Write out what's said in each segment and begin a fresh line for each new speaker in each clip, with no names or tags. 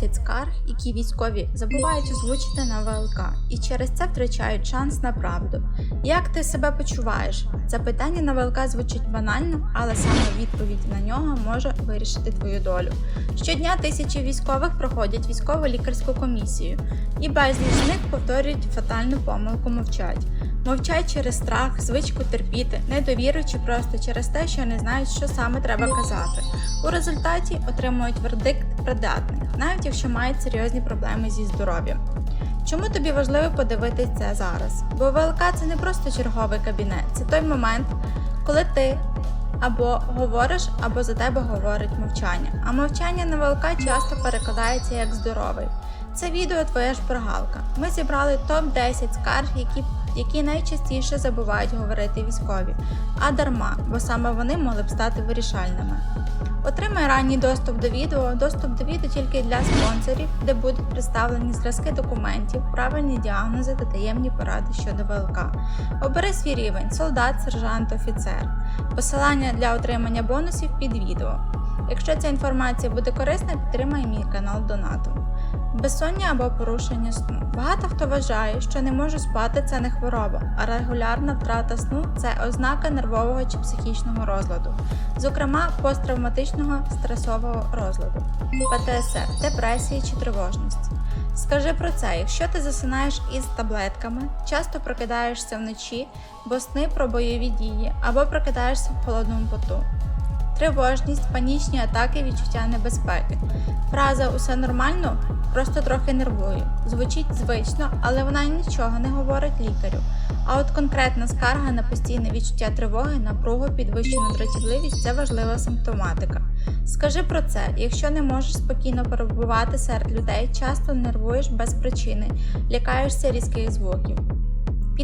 топ-10 скарг, які військові забувають озвучити на ВЛК, і через це втрачають шанс на правду. Як ти себе почуваєш? Запитання на ВЛК звучить банально, але саме відповідь на нього може вирішити твою долю. Щодня тисячі військових проходять військово-лікарську комісію, і безліч з них повторюють фатальну помилку мовчать. Мовчать через страх, звичку терпіти, недовіру чи просто через те, що не знають, що саме треба казати. У результаті отримують вердикт придатних, навіть якщо мають серйозні проблеми зі здоров'ям. Чому тобі важливо подивитись це зараз? Бо ВЛК це не просто черговий кабінет, це той момент, коли ти або говориш, або за тебе говорить мовчання. А мовчання на ВЛК часто перекладається як здоровий. Це відео твоя шпаргалка. Ми зібрали топ-10 скарг, які, які найчастіше забувають говорити військові, а дарма, бо саме вони могли б стати вирішальними. Отримай ранній доступ до відео, доступ до відео тільки для спонсорів, де будуть представлені зразки документів, правильні діагнози та таємні поради щодо ВЛК. Обери свій рівень солдат, сержант, офіцер. Посилання для отримання бонусів під відео. Якщо ця інформація буде корисна, підтримай мій канал донатом. Безсоння або порушення сну. Багато хто вважає, що не може спати це не хвороба, а регулярна втрата сну це ознака нервового чи психічного розладу, зокрема посттравматичного стресового розладу, ПТСР, депресії чи тривожності. Скажи про це, якщо ти засинаєш із таблетками, часто прокидаєшся вночі, бо сни про бойові дії, або прокидаєшся в холодному поту. Тривожність, панічні атаки, відчуття небезпеки. Фраза Усе нормально просто трохи нервує. Звучить звично, але вона нічого не говорить лікарю. А от конкретна скарга на постійне відчуття тривоги, напругу, підвищену дратівливість це важлива симптоматика. Скажи про це, якщо не можеш спокійно перебувати серед людей, часто нервуєш без причини, лякаєшся різких звуків.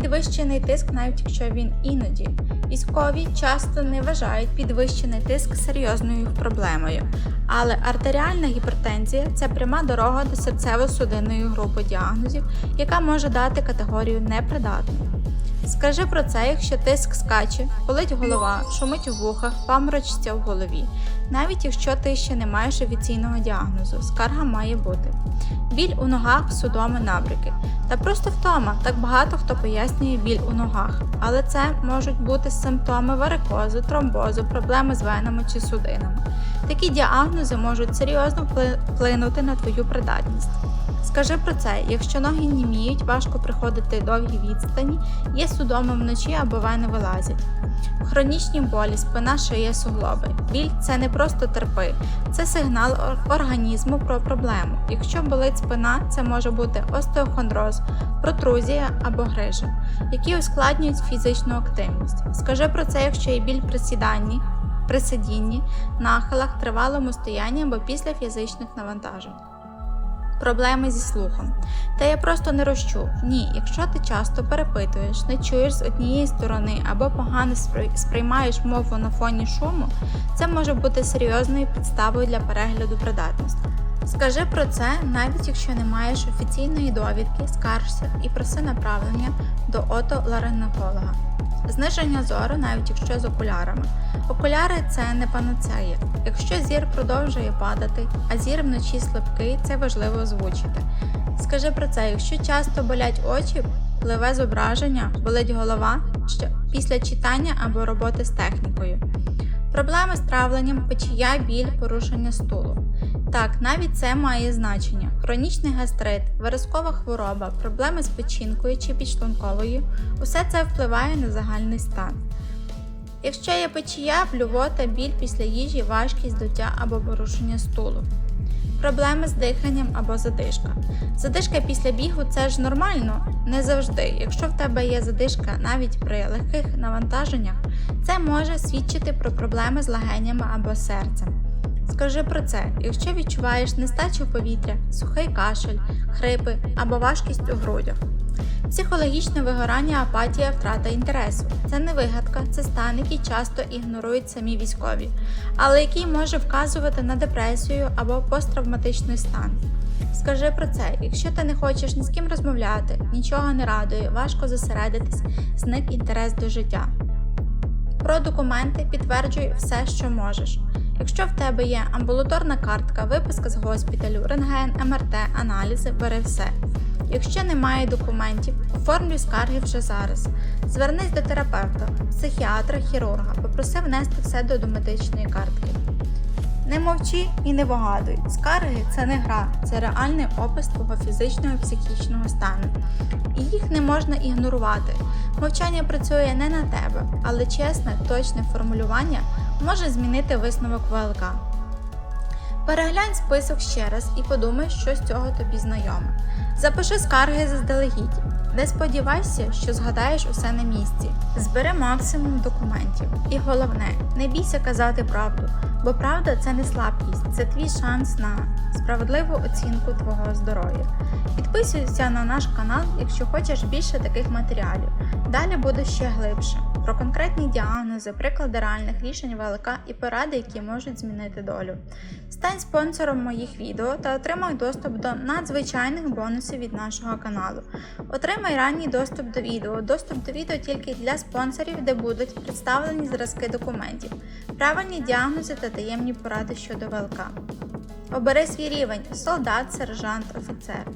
Підвищений тиск, навіть якщо він іноді. Військові часто не вважають підвищений тиск серйозною проблемою, але артеріальна гіпертензія це пряма дорога до серцево-судинної групи діагнозів, яка може дати категорію непридатний. Скажи про це, якщо тиск скаче, болить голова, шумить у вухах, паморочиться в голові. Навіть якщо ти ще не маєш офіційного діагнозу, скарга має бути. Біль у ногах, судоми, набряки. Та просто втома. Так багато хто пояснює біль у ногах. Але це можуть бути симптоми варикозу, тромбозу, проблеми з венами чи судинами. Такі діагнози можуть серйозно вплинути на твою придатність. Скажи про це, якщо ноги німіють, важко приходити довгі відстані, є судоми вночі або вени вилазять. Хронічні болі, спина, шия, суглоби. Біль це не просто терпи, це сигнал організму про проблему. Якщо болить спина, це може бути остеохондроз, протрузія або грижа, які ускладнюють фізичну активність. Скажи про це, якщо є біль при сіданні, при сидінні, нахилах, тривалому стоянні або після фізичних навантажень. Проблеми зі слухом. Та я просто не розчу. Ні, якщо ти часто перепитуєш, не чуєш з однієї сторони або погано сприймаєш мову на фоні шуму, це може бути серйозною підставою для перегляду придатності. Скажи про це, навіть якщо не маєш офіційної довідки, скаржся і проси направлення до отоларинголога. Зниження зору, навіть якщо з окулярами. Окуляри це не панацея. Якщо зір продовжує падати, а зір вночі слабкий, це важливо озвучити. Скажи про це, якщо часто болять очі, пливе зображення, болить голова після читання або роботи з технікою. Проблеми з травленням, печія, біль, порушення стулу. Так, навіть це має значення. Хронічний гастрит, виразкова хвороба, проблеми з печінкою чи підшлунковою усе це впливає на загальний стан. Якщо є печія, блювота, біль після їжі, важкість, дуття або порушення стулу. Проблеми з диханням або задишка. Задишка після бігу це ж нормально, не завжди. Якщо в тебе є задишка навіть при легких навантаженнях, це може свідчити про проблеми з легенями або серцем. Скажи про це, якщо відчуваєш нестачу повітря, сухий кашель, хрипи або важкість у грудях. Психологічне вигорання, апатія, втрата інтересу. Це не вигадка, це стан, який часто ігнорують самі військові, але який може вказувати на депресію або посттравматичний стан. Скажи про це, якщо ти не хочеш ні з ким розмовляти, нічого не радує, важко зосередитись, зник інтерес до життя. Про документи підтверджуй все, що можеш. Якщо в тебе є амбулаторна картка, виписка з госпіталю, рентген, МРТ, аналізи, бери все. Якщо немає документів, оформлюй скарги вже зараз. Звернись до терапевта, психіатра, хірурга, попроси внести все до домедичної картки. Не мовчи і не вигадуй. Скарги це не гра, це реальний опис твого фізичного і психічного стану. І їх не можна ігнорувати. Мовчання працює не на тебе, але чесне, точне формулювання може змінити висновок ВЛК. Переглянь список ще раз і подумай, що з цього тобі знайоме. Запиши скарги заздалегідь. Не сподівайся, що згадаєш усе на місці. Збери максимум документів. І головне, не бійся казати правду, бо правда це не слабкість, це твій шанс на справедливу оцінку твого здоров'я. Підписуйся на наш канал, якщо хочеш більше таких матеріалів. Далі буде ще глибше про конкретні діагнози, приклади реальних рішень ВЛК і поради, які можуть змінити долю. Стань спонсором моїх відео та отримай доступ до надзвичайних бонусів від нашого каналу. Отримай ранній доступ до відео, доступ до відео тільки для спонсорів, де будуть представлені зразки документів, правильні діагнози та таємні поради щодо ВЛК. Обери свій рівень солдат, сержант, офіцер.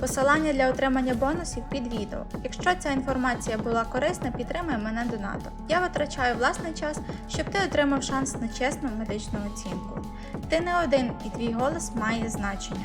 Посилання для отримання бонусів під відео. Якщо ця інформація була корисна, підтримай мене донатом. Я витрачаю власний час, щоб ти отримав шанс на чесну медичну оцінку. Ти не один і твій голос має значення.